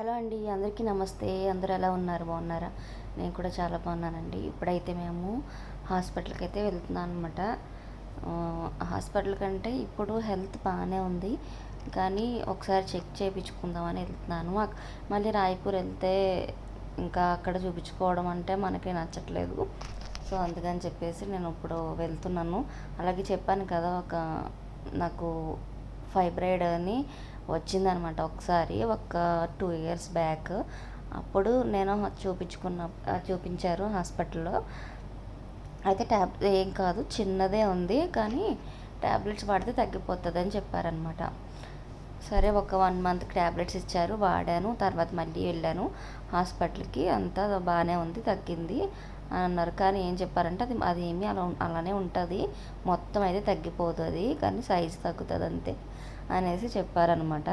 Hello అండి అందరికీ నమస్తే. అందరూ ఎలా ఉన్నారు? బాగున్నారా? నేను కూడా చాలా బాగున్నానండి. ఇప్పుడైతే మేము హాస్పిటల్కి అయితే వెళ్తున్నాం అనమాట హాస్పిటల్ కంటే ఇప్పుడు హెల్త్ బాగానే ఉంది. కానీ ఒకసారి చెక్ చేయించుకుందామని వెళ్తున్నాను. మళ్ళీ రాయపూర్ వెళ్తే ఇంకా అక్కడ చూపించుకోవడం అంటే మనకి నచ్చట్లేదు. సో అందుకని చెప్పేసి నేను ఇప్పుడు వెళ్తున్నాను. అలాగే చెప్పాను కదా ఒక నాకు ఫైబ్రాయిడ్ అని వచ్చిందనమాట ఒకసారి ఒక టూ ఇయర్స్ బ్యాక్. అప్పుడు నేను చూపించుకున్న చూపించారు హాస్పిటల్లో. అయితే ట్యాబ్ ఏం కాదు చిన్నదే ఉంది కానీ ట్యాబ్లెట్స్ వాడితే తగ్గిపోతుంది అని చెప్పారనమాట. సరే ఒక వన్ మంత్ ట్యాబ్లెట్స్ ఇచ్చారు వాడాను తర్వాత మళ్ళీ వెళ్ళాను. హాస్పిటల్కి అంతా బాగానే ఉంది తగ్గింది. అని అన్నారు. కానీ ఏం చెప్పారంటే అది అది అలా అలానే ఉంటుంది. మొత్తం అయితే తగ్గిపోదు అది కానీ సైజు తగ్గుతుంది అంతే అనేసి చెప్పారనమాట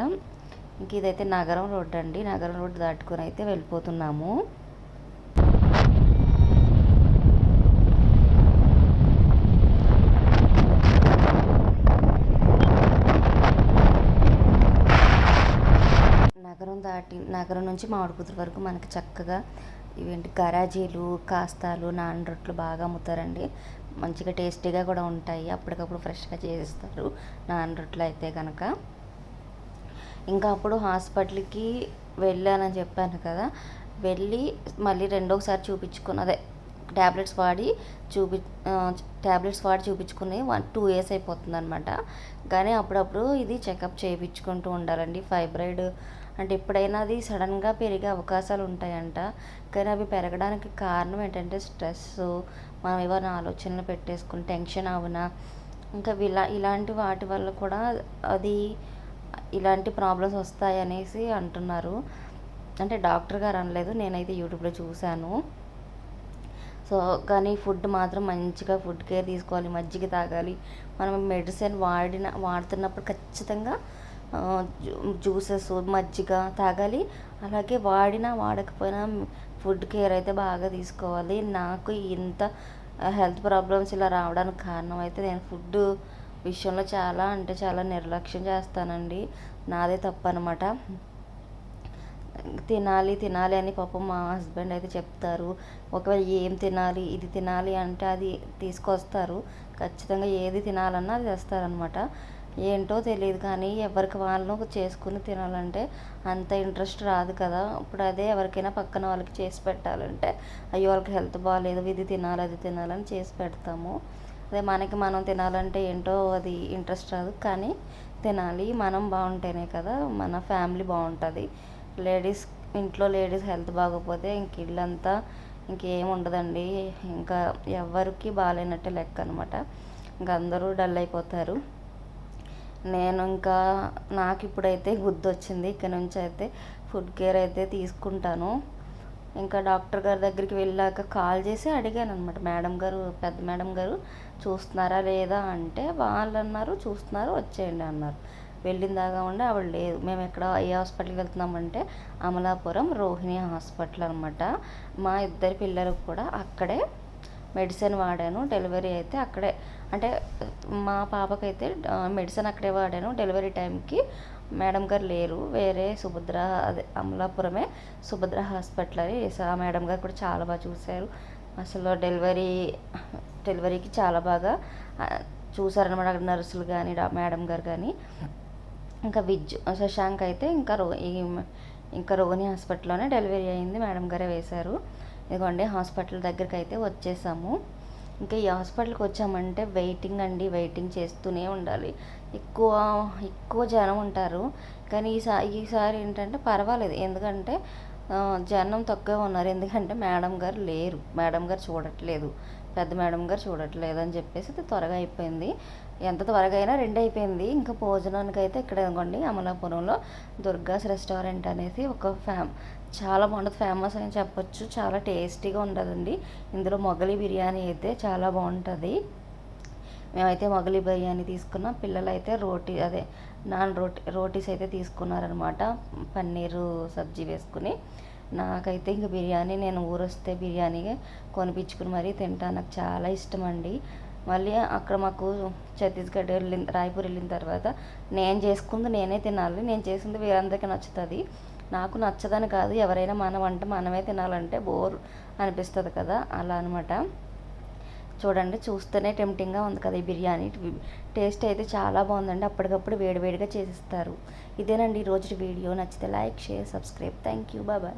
ఇంక ఇదైతే నగరం రోడ్ అండి. నగరం రోడ్డు దాటుకొని అయితే వెళ్ళిపోతున్నాము. నగరం దాటి నగరం నుంచి మామిడిపుత్ర వరకు మనకి చక్కగా ఇవేంటి గరాజీలు కాస్తాలు నాన్ రొట్లు బాగా అమ్ముతారండి. మంచిగా టేస్టీగా కూడా ఉంటాయి. అప్పటికప్పుడు ఫ్రెష్గా చేసిస్తారు. నాన్ రొట్లు అయితే కనుక ఇంకా అప్పుడు హాస్పిటల్కి వెళ్ళానని చెప్పాను కదా. వెళ్ళి మళ్ళీ రెండోసారి చూపించుకుని అదే ట్యాబ్లెట్స్ వాడి చూపి ట్యాబ్లెట్స్ వాడి చూపించుకుని వన్ టూ ఇయర్స్ అయిపోతుంది అనమాట కానీ అప్పుడప్పుడు ఇది చెకప్ చేయించుకుంటూ ఉండాలండి. ఫైబ్రాయిడ్ అంటే ఎప్పుడైనా అది సడన్గా పెరిగే అవకాశాలు ఉంటాయంట కానీ అవి పెరగడానికి కారణం ఏంటంటే స్ట్రెస్ మనం ఏమైనా ఆలోచనలు పెట్టేసుకుని టెన్షన్ అవునా ఇంకా ఇలా ఇలాంటి వాటి వల్ల కూడా అది ఇలాంటి ప్రాబ్లమ్స్ వస్తాయి అనేసి అంటున్నారు. అంటే డాక్టర్ గారు అనలేదు నేనైతే యూట్యూబ్లో చూశాను. సో కానీ ఫుడ్ మాత్రం మంచిగా ఫుడ్ కేర్ తీసుకోవాలి మజ్జిగ తాగాలి. మనం మెడిసిన్ వాడిన వాడుతున్నప్పుడు ఖచ్చితంగా జ్యూసెస్ మజ్జిగ తాగాలి. అలాగే వాడినా వాడకపోయినా ఫుడ్ కేర్ అయితే బాగా తీసుకోవాలి. నాకు ఇంత హెల్త్ ప్రాబ్లమ్స్ ఇలా రావడానికి కారణం అయితే నేను ఫుడ్ విషయంలో చాలా అంటే చాలా నిర్లక్ష్యం చేస్తానండి. నాదే తప్పు అనమాట తినాలి తినాలి అని పాపం మా హస్బెండ్ అయితే చెప్తారు. ఒకవేళ ఏం తినాలి ఇది తినాలి అంటే అది తీసుకొస్తారు. ఖచ్చితంగా ఏది తినాలన్నా అది తెస్తారనమాట. ఏంటో తెలియదు కానీ ఎవరికి వాళ్ళు చేసుకుని తినాలంటే అంత ఇంట్రెస్ట్ రాదు కదా. ఇప్పుడు అదే ఎవరికైనా పక్కన వాళ్ళకి చేసి పెట్టాలంటే అయ్యో వాళ్ళకి హెల్త్ బాగాలేదు ఇది తినాలి అది తినాలని చేసి పెడతాము. అదే మనకి మనం తినాలంటే ఏంటో అది ఇంట్రెస్ట్ రాదు కానీ తినాలి. మనం బాగుంటేనే కదా మన ఫ్యామిలీ బాగుంటుంది. లేడీస్ ఇంట్లో లేడీస్ హెల్త్ బాగోకపోతే ఇంక ఇల్లంతా ఇంకేం ఉండదండి. ఇంకా ఎవరికి బాగాలేనట్టే లెక్క అనమాట ఇంకా అందరూ డల్ అయిపోతారు. నేను ఇంకా నాకు ఇప్పుడైతే గుర్తు వచ్చింది ఇక్కడ నుంచి అయితే ఫుడ్ కేర్ అయితే తీసుకుంటాను. ఇంకా డాక్టర్ గారి దగ్గరికి వెళ్ళాక కాల్ చేసి అడిగాను అనమాట మేడం గారు పెద్ద మేడం గారు చూస్తున్నారా లేదా అంటే వాళ్ళు అన్నారు చూస్తున్నారు వచ్చేయండి అన్నారు. వెళ్ళిన దాకా ఉండి ఆవిడ లేదు. మేము ఎక్కడ ఏ హాస్పిటల్కి వెళ్తున్నామంటే అమలాపురం రోహిణి హాస్పిటల్ అనమాట మా ఇద్దరి పిల్లలకు కూడా అక్కడే మెడిసిన్ వాడాను డెలివరీ అయితే అక్కడే. అంటే మా పాపకైతే మెడిసిన్ అక్కడే వాడాను డెలివరీ టైంకి. మేడం గారు లేరు వేరే సుభద్ర అదే అమలాపురమే సుభద్ర హాస్పిటల్ అని ఆ మేడం గారు కూడా చాలా బాగా చూశారు. అసలు డెలివరీ డెలివరీకి చాలా బాగా చూసారనమాట అక్కడ నర్సులు కానీ మేడం గారు కానీ ఇంకా విజ్ శశాంక్ అయితే ఇంకా రో ఈ ఇంకా రోహిణి హాస్పిటల్లోనే డెలివరీ అయింది మేడం గారే వేశారు. ఇదిగోండి హాస్పిటల్ దగ్గరికి అయితే వచ్చేసాము. ఇంకా ఈ హాస్పిటల్కి వచ్చామంటే వెయిటింగ్ అండి వెయిటింగ్ చేస్తూనే ఉండాలి. ఎక్కువ ఎక్కువ జనం ఉంటారు. కానీ ఈసారి ఈసారి ఏంటంటే పర్వాలేదు. ఎందుకంటే జనం తక్కువ ఉన్నారు. ఎందుకంటే మేడం గారు లేరు. మేడం గారు చూడట్లేదు. పెద్ద మేడం గారు చూడట్లేదు అని చెప్పేసి అది త్వరగా అయిపోయింది. ఎంత త్వరగా అయినా రెండు అయిపోయింది. ఇంకా భోజనానికి అయితే ఇక్కడ అనుకోండి అమలాపురంలో దుర్గాస్ రెస్టారెంట్ అనేది ఒక ఫ్యామ్ చాలా బాగుంటుంది. ఫేమస్ అని చెప్పొచ్చు. చాలా టేస్టీగా ఉంటుందండి ఇందులో మొగలి బిర్యానీ అయితే చాలా బాగుంటుంది. మేమైతే మొగలి బిర్యానీ తీసుకున్నాం. పిల్లలు అయితే రోటీ అదే నాన్ రోటీ రోటీస్ అయితే తీసుకున్నారనమాట పన్నీరు సబ్జీ వేసుకుని. నాకైతే ఇంక బిర్యానీ నేను ఊరొస్తే బిర్యానీ కొనిపించుకుని మరీ తింటాను నాకు చాలా ఇష్టం అండి మళ్ళీ అక్కడ మాకు ఛత్తీస్గఢ్ వెళ్ళిన రాయపూర్ వెళ్ళిన తర్వాత నేను చేసుకుంది నేనే తినాలి. నేను చేసింది వీరందరికీ నచ్చుతుంది. నాకు నచ్చదని కాదు. ఎవరైనా మన వంట మనమే తినాలంటే బోర్ అనిపిస్తుంది కదా. అలా అనమాట చూడండి చూస్తేనే టెంప్టింగ్గా ఉంది కదా ఈ బిర్యానీ. టేస్ట్ అయితే చాలా బాగుందండి. అప్పటికప్పుడు వేడివేడిగా చేసిస్తారు. ఇదేనండి ఈరోజు వీడియో. నచ్చితే like share subscribe. Thank you bye.